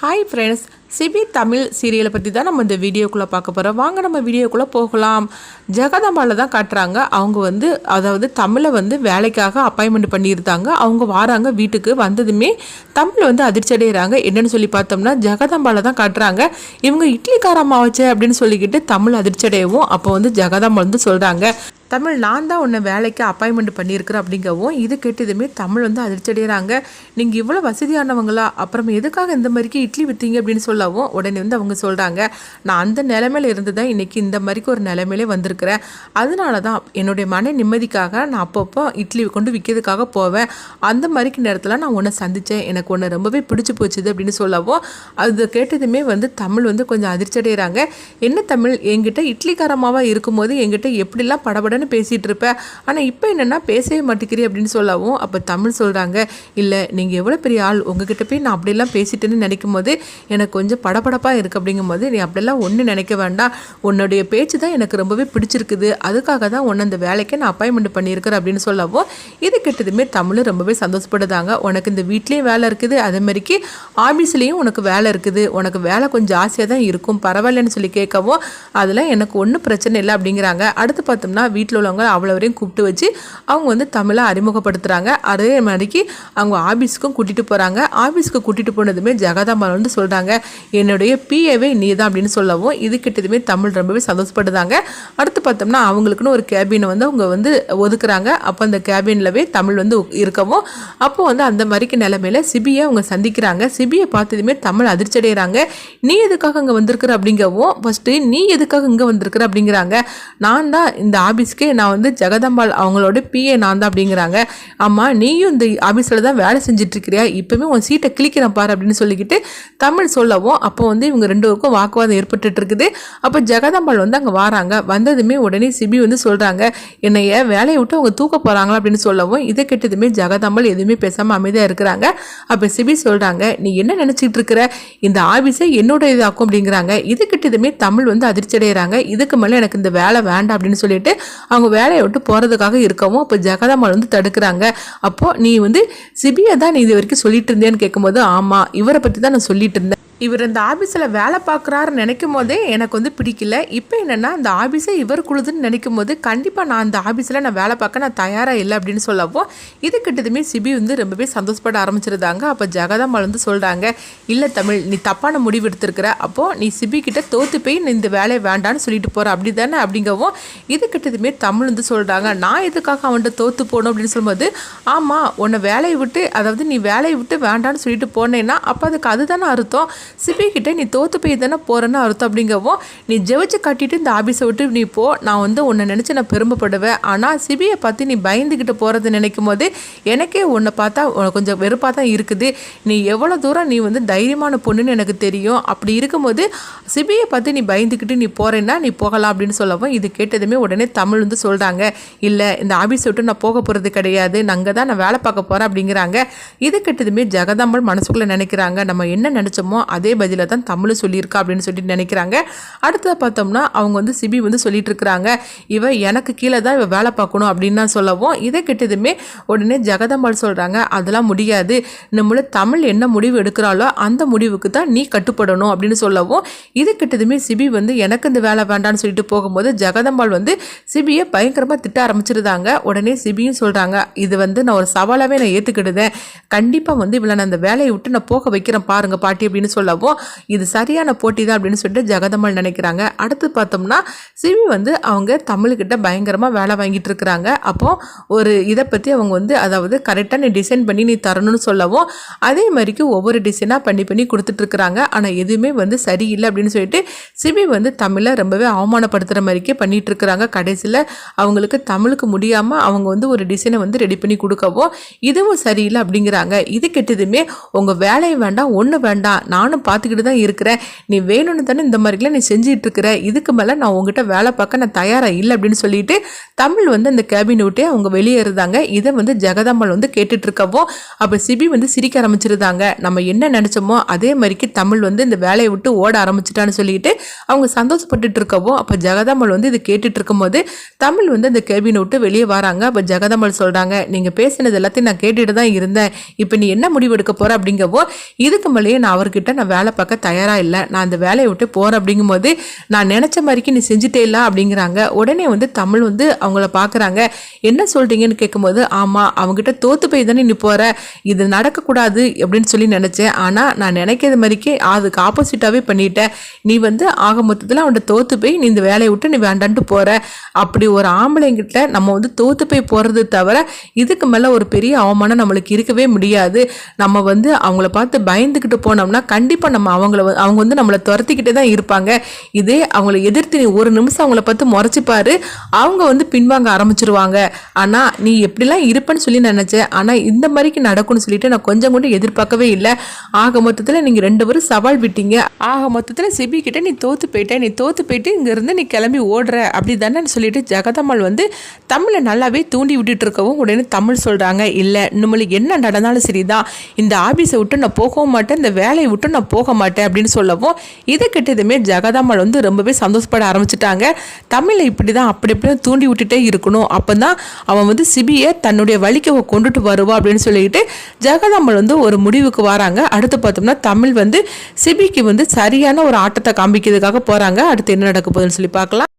Hi friends CP Tamil சீரியலை பற்றி தான் நம்ம இந்த வீடியோக்குள்ளே பார்க்க போகிறோம் வாங்க நம்ம வீடியோக்குள்ளே போகலாம். ஜெகதம்பாவில் தான் காட்டுறாங்க. அவங்க வந்து அதாவது தமிழை வந்து வேலைக்காக அப்பாயின்மெண்ட் பண்ணியிருந்தாங்க. அவங்க வாராங்க வீட்டுக்கு வந்ததுமே தமிழ் வந்து அதிர்ச்சி அடைகிறாங்க என்னன்னு சொல்லி பார்த்தோம்னா ஜெகதம்பாவில் தான் காட்டுறாங்க. இவங்க இட்லிக்காரம்மா வச்சே அப்படின்னு சொல்லிக்கிட்டு தமிழ் அதிர்ச்சி அடையவும் அப்போ வந்து ஜெகதம்பாள் வந்து சொல்கிறாங்க தமிழ் நான் தான் உன்னை வேலைக்கு அப்பாயின்மெண்ட் பண்ணியிருக்கிறேன் அப்படிங்கவும் இது கேட்டதுமே தமிழ் வந்து அதிர்ச்சி அடைகிறாங்க நீங்கள் இவ்வளோ வசதியானவங்களா? அப்புறம் எதுக்காக இந்த மாதிரிக்கு இட்லி விற்றீங்க அப்படின்னு சொல்லவும் உடனே வந்து அவங்க சொல்கிறாங்க நான் அந்த நிலமையில இருந்து தான் இன்றைக்கி இந்த மாதிரிக்கு ஒரு நிலைமையிலே வந்திருக்கிறேன். அதனால தான் என்னுடைய மன நிம்மதிக்காக நான் அப்பப்போ இட்லி கொண்டு விற்கிறதுக்காக போவேன். அந்த மாதிரிக்கு நேரத்தில் நான் உன்னை சந்தித்தேன் எனக்கு உன்னை ரொம்பவே பிடிச்சி போச்சுது அப்படின்னு சொல்லவும் அது கேட்டதுமே வந்து தமிழ் வந்து கொஞ்சம் அதிர்ச்சி அடைகிறாங்க என்ன தமிழ்? என்கிட்ட இட்லிக்காரமாக இருக்கும்போது என்கிட்ட எப்படிலாம் படபட உடனே பேசிகிட்டு இருப்பேன் ஆனால் இப்போ என்னென்னா பேசவே மாட்டேங்கிறீ அப்படின்னு சொல்லவும் அப்போ தமிழ் சொல்கிறாங்க இல்லை நீங்கள் எவ்வளோ பெரிய ஆள்? உங்ககிட்ட போய் நான் அப்படிலாம் பேசிட்டேன்னு நினைக்கும் போது எனக்கு கொஞ்சம் படபடப்பாக இருக்குது அப்படிங்கும்போது நீ அப்படிலாம் ஒன்றும் நினைக்க வேண்டாம். உன்னுடைய பேச்சு தான் எனக்கு ரொம்பவே பிடிச்சிருக்குது. அதுக்காக தான் உன்னை அந்த வேலைக்கு நான் அப்பாயின்மெண்ட் பண்ணியிருக்கிறேன் அப்படின்னு சொல்லவும் இது கிட்டதுமே தமிழ் ரொம்பவே சந்தோஷப்படுதாங்க. உனக்கு இந்த வீட்லேயும் வேலை இருக்குது. அதேமாதிரிக்கு ஆஃபீஸ்லேயும் உனக்கு வேலை இருக்குது. உனக்கு வேலை கொஞ்சம் ஆசையாக தான் இருக்கும். பரவாயில்லன்னு சொல்லி கேட்கவும் அதெல்லாம் எனக்கு ஒன்றும் பிரச்சனை இல்லை அப்படிங்கிறாங்க. அடுத்து பார்த்தோம்னா வீட்டில் உள்ளவங்க அவ்வளோ வரையும் கூப்பிட்டு வச்சு அவங்க வந்து தமிழை அறிமுகப்படுத்துகிறாங்க அதே மாதிரிக்கு அவங்க ஆஃபீஸுக்கும் கூட்டிகிட்டு போகிறாங்க ஆஃபீஸ்க்கு கூட்டிகிட்டு போனதுமே ஜெகதாம்பாள் வந்து சொல்கிறாங்க என்னுடைய பிஏவே நீ தான் அப்படின்னு சொல்லவும் இது கிட்டதுமே தமிழ் ரொம்பவே சந்தோஷப்படுதாங்க. அடுத்து பார்த்தோம்னா அவங்களுக்குன்னு ஒரு கேபினை வந்து அவங்க வந்து ஒதுக்குறாங்க. அப்போ அந்த கேபின்லவே தமிழ் வந்து இருக்கவும் அப்போ வந்து அந்த மாதிரிக்கு நிலமையில சிபியை அவங்க சந்திக்கிறாங்க. சிபியை பார்த்ததுமே தமிழ் அதிர்ச்சி அடைகிறாங்க நீ எதுக்காக இங்கே வந்திருக்கிற? அப்படிங்கவும் ஃபஸ்ட்டு நீ எதுக்காக இங்கே வந்திருக்கிற? அப்படிங்கிறாங்க. நான் தான் இந்த ஆஃபீஸ்க்கே நான் வந்து ஜெகதம்பாள் அவங்களோட பிஏ நான் தான் அப்படிங்கிறாங்க. ஆமாம் நீயும் இந்த ஆஃபீஸில் தான் வேலை செஞ்சிட்ருக்கிறியா? இப்போவே உன் சீட்டை கிளிக்கிறேன் பாரு அப்படின்னு சொல்லிக்கிட்டு தமிழ் சொல்லவும் அப்போ வந்து இவங்க ரெண்டு பேருக்கும் வாக்குவாதம் ஏற்பட்டு இருக்குது அப்போ ஜெகதம்பாள் வந்து அங்கே வராங்க. வந்ததுமே உடனே சிபி வந்து சொல்கிறாங்க என்னைய வேலையை விட்டு அவங்க தூக்க போகிறாங்களா அப்படின்னு சொல்லவும் இதை கெட்டதுமே ஜெகதம்பாள் எதுவுமே பேசாமல் அமைதியாக இருக்கிறாங்க. அப்போ சிபி சொல்கிறாங்க நீ என்ன நினச்சிட்டு இருக்கிற இந்த ஆஃபீஸை என்னோட இதாக்கும் அப்படிங்கிறாங்க. இது கிட்டதுமே தமிழ் வந்து அதிர்ச்சி அடைகிறாங்க இதுக்கு மேலே எனக்கு இந்த வேலை வேண்டாம் அப்படின்னு சொல்லிட்டு அவங்க வேலையை விட்டு போகிறதுக்காக இருக்கவும் அப்போ ஜெகதம்மாள் வந்து தடுக்கிறாங்க. அப்போது நீ வந்து சிபியை தான் நீ இது வரைக்கும் சொல்லிட்டு இருந்தேன்னு கேட்கும்போது ஆமாம் இவரை பற்றி தான் நான் சொல்லிட்டு இருந்தேன். இவர் இந்த ஆஃபீஸில் வேலை பார்க்குறாருன்னு நினைக்கும் போதே எனக்கு வந்து பிடிக்கல. இப்போ என்னென்னா அந்த ஆஃபீஸை இவர் குழுதுன்னு நினைக்கும் போது கண்டிப்பாக நான் அந்த ஆஃபீஸில் நான் வேலை பார்க்க நான் தயாராக இல்லை அப்படின்னு சொல்லவும் இது கிட்டதுமே சிபி வந்து ரொம்பவே சந்தோஷப்பட ஆரம்பிச்சிருந்தாங்க. அப்போ ஜெகதாம்பாள் வந்து சொல்கிறாங்க இல்லை தமிழ் நீ தப்பான முடிவு எடுத்திருக்கிற. அப்போது நீ சிபி கிட்ட தோற்று போய் நீ இந்த வேலையை வேண்டான்னு சொல்லிட்டு போகிற அப்படி தானே அப்படிங்கவும் இது கிட்டதுமே தமிழ் வந்து சொல்கிறாங்க நான் எதுக்காக அவன்கிட்ட தோற்று போகணும்? அப்படின்னு சொல்லும்போது ஆமாம் உன்னை வேலையை விட்டு அதாவது நீ வேலையை விட்டு வேண்டான்னு சொல்லிட்டு போனேன்னா அப்போ அதுக்கு அதுதானே அர்த்தம். சிபி நீ தோற்று போய் தானே போகிறேன்னு அர்த்தம் அப்படிங்கவும் நீ ஜெயிச்சு கட்டிட்டு இந்த ஆபீஸை விட்டு நீ போ நான் வந்து உன்னை நினச்சி நான் பெருமைப்படுவேன். ஆனால் சிபியை பார்த்து நீ பயந்துக்கிட்டு போகிறத நினைக்கும் போது எனக்கே உன்னை பார்த்தா கொஞ்சம் வெறுப்பாக தான் இருக்குது. நீ எவ்வளோ தூரம் நீ வந்து தைரியமான பொண்ணுன்னு எனக்கு தெரியும். அப்படி இருக்கும்போது சிபியை பார்த்து நீ பயந்துக்கிட்டு நீ போகிறேன்னா நீ போகலாம் அப்படின்னு சொல்லவும் இது கேட்டதுமே உடனே தமிழ் வந்து சொல்கிறாங்க இல்லை இந்த ஆபீஸை விட்டு நான் போக போகிறது கிடையாது. நாங்கள் தான் நான் வேலை பார்க்க போகிறேன் அப்படிங்கிறாங்க. இது கேட்டதுமே ஜெகதாம்பல் மனசுக்குள்ளே நினைக்கிறாங்க. நம்ம என்ன நினச்சோமோ அதே பதிலை தான் தமிழ் சொல்லியிருக்கா அப்படின்னு சொல்லிட்டு நினைக்கிறாங்க. அடுத்தது பார்த்தோம்னா அவங்க வந்து சிபி வந்து சொல்லிட்டு இருக்கிறாங்க இவ எனக்கு கீழே தான் இவ வேலை பார்க்கணும் அப்படின்னு நான் சொல்லவும் இதை கெட்டதுமே உடனே ஜெகதம்பாள் சொல்கிறாங்க அதெல்லாம் முடியாது. நம்மள தமிழ் என்ன முடிவு எடுக்கிறாளோ அந்த முடிவுக்கு தான் நீ கட்டுப்படணும் அப்படின்னு சொல்லவும் இது கிட்டதுமே சிபி வந்து எனக்கு இந்த வேலை வேண்டான்னு சொல்லிட்டு போகும்போது ஜெகதம்பாள் வந்து சிபியை பயங்கரமாக திட்ட ஆரம்பிச்சிருந்தாங்க. உடனே சிபியும் சொல்கிறாங்க இது வந்து நான் ஒரு சவாலாகவே நான் ஏற்றுக்கிடுதேன் கண்டிப்பாக வந்து இவளை நான் அந்த வேலையை விட்டு நான் போக வைக்கிறேன் பாருங்க பாட்டி அப்படின்னு சொல்லவும் இது சரியான போட்டி தான் அப்படின்னு சொல்லிட்டு ஜெகதம்பாள் நினைக்கிறாங்க. அடுத்து பார்த்தோம்னா சிவி வந்து அவங்க தமிழ்கிட்ட பயங்கரமாக வேலை வாங்கிட்டு இருக்கிறாங்க. அப்போ ஒரு இதை பற்றி அவங்க வந்து அதாவது கரெக்டாக நீ டிசைன் பண்ணி நீ தரணும்னு சொல்லவும் அதே மாதிரிக்கு ஒவ்வொரு டிசைனாக பண்ணி பண்ணி கொடுத்துட்ருக்குறாங்க ஆனால் எதுவுமே வந்து சரியில்லை அப்படின்னு சொல்லிட்டு சிபி வந்து தமிழை ரொம்பவே அவமானப்படுத்துகிற மாதிரிக்கே பண்ணிட்டு இருக்கிறாங்க. கடைசியில் அவங்களுக்கு தமிழுக்கு முடியாமல் அவங்க வந்து ஒரு டிசைனை வந்து ரெடி பண்ணி கொடுக்கவும் இதுவும் சரியில்லை அப்படிங்கிறாங்க. இது கெட்டதுமே உங்கள் வேலையை வேண்டாம் ஒன்று வேண்டாம். நானும் பார்த்துக்கிட்டு தான் இருக்கிறேன். நீ வேணும்னு தானே இந்த மாதிரிலாம் நீ செஞ்சிட்டு இருக்கிற இதுக்கு மேலே நான் உங்ககிட்ட வேலை பார்க்க நான் தயாராக இல்லை அப்படின்னு சொல்லிட்டு தமிழ் வந்து அந்த கேபின் விட்டே அவங்க வெளியேறுதாங்க இதை வந்து ஜெகதாம்பாள் வந்து கேட்டுட்டு இருக்கவும் அப்போ சிபி வந்து சிரிக்க ஆரம்பிச்சிருந்தாங்க. நம்ம என்ன நினச்சோமோ அதே மாதிரிக்கு தமிழ் வந்து இந்த வேலையை விட்டு ஓட ஆரம்பிச்சிட்டான்னு சொல்லிட்டு அவங்க சந்தோஷப்பட்டுட்டு இருக்கவும் அப்போ ஜெகதாம்பாள் வந்து இது கேட்டுட்டு இருக்கும்போது தமிழ் வந்து அந்த கேபினை விட்டு வெளியே வராங்க. அப்போ ஜெகதாம்பாள் சொல்கிறாங்க நீங்கள் பேசினது எல்லாத்தையும் நான் கேட்டுட்டு தான் இருந்தேன். இப்போ நீ என்ன முடிவு எடுக்க போகிற அப்படிங்கவோ இதுக்கு மேலேயே நான் அவர்கிட்ட நான் நான் வேலை பார்க்க தயாராக இல்லை. நான் அந்த வேலையை விட்டு போகிறேன் அப்படிங்கும்போது நான் நினச்ச மாதிரிக்கு நீ செஞ்சுட்டே இல்லை அப்படிங்கிறாங்க. உடனே வந்து தமிழ் வந்து அவங்கள பார்க்குறாங்க. என்ன சொல்கிறீங்கன்னு கேட்கும்போது ஆமாம் அவங்ககிட்ட தோற்று போய் தானே நீ போகிற இது நடக்கக்கூடாது அப்படின்னு சொல்லி நினச்சேன். ஆனால் நான் நினைக்கிறது மாதிரிக்கே அதுக்கு ஆப்போசிட்டாகவே பண்ணிட்டேன். நீ வந்து ஆக மொத்தத்தில் அவன்கிட்ட தோற்று போய் நீ இந்த வேலையை விட்டு நீ வேண்டான்ட்டு போகிற அப்படி ஒரு ஆம்பளைங்கிட்ட நம்ம வந்து தோற்று போய் போகிறது தவிர இதுக்கு மேலே ஒரு பெரிய அவமானம் நம்மளுக்கு இருக்கவே முடியாது. நம்ம வந்து அவங்கள பார்த்து பயந்துக்கிட்டு போனோம்னா கண்டிப்பாக நம்ம அவங்கள அவங்க வந்து நம்மளை துரத்திக்கிட்டே தான் இருப்பாங்க. இதே அவங்கள எதிர்த்து நீ ஒரு நிமிஷம் அவங்கள பார்த்து முறைச்சிப்பாரு. அவங்க வந்து பின்வாங்க ஆரம்பிச்சிருவாங்க. ஆனால் நீ எப்படிலாம் இருப்பேன்னு சொல்லி நினச்சேன். ஆனால் இந்த மாதிரிக்கு நடக்கும்னு சொல்லிட்டு நான் கொஞ்சம் கூட எதிர்பார்க்கவே இல்லை. ஆக மொத்தத்தில் நீங்கள் ரெண்டு பேரும் சவால் விட்டீங்க. ஆக மொத்தத்தில் சிபி கிட்ட நீ தோத்து போயிட்ட. நீ தோத்து போயிட்டு இங்கேருந்து நீ கிளம்பி ஓடுற அப்படி தானே சொல்லிட்டு ஜெகதம்மாள் வந்து தமிழை நல்லாவே தூண்டி விட்டுட்டு இருக்கவும் உடனே தமிழ் சொல்கிறாங்க இல்லை நம்மளுக்கு என்ன நடந்தாலும் சரிதான். இந்த ஆபீஸை விட்டு நான் போகவும் மாட்டேன். இந்த வேலையை விட்டு நான் போக மாட்டேன் அப்படின்னு சொல்லவும் இதை கிட்டதுமே ஜெகதாம்மாள் வந்து ரொம்பவே சந்தோஷப்பட ஆரம்பிச்சிட்டாங்க. தமிழை இப்படி தான் அப்படி இப்படி தூண்டி விட்டுட்டே இருக்கணும். அப்போ தான் அவன் வந்து சிபியை தன்னுடைய வழிக்கு கொண்டுட்டு வருவா அப்படின்னு சொல்லிக்கிட்டு ஜெகதாம்மாள் வந்து ஒரு முடிவுக்கு வராங்க. அடுத்து பார்த்தோம்னா தமிழ் வந்து சிபிக்கு வந்து சரியான ஒரு ஆட்டத்தை காமிக்கிறதுக்காக போகிறாங்க அடுத்து என்ன நடக்க போகுதுன்னு சொல்லி பார்க்கலாம்.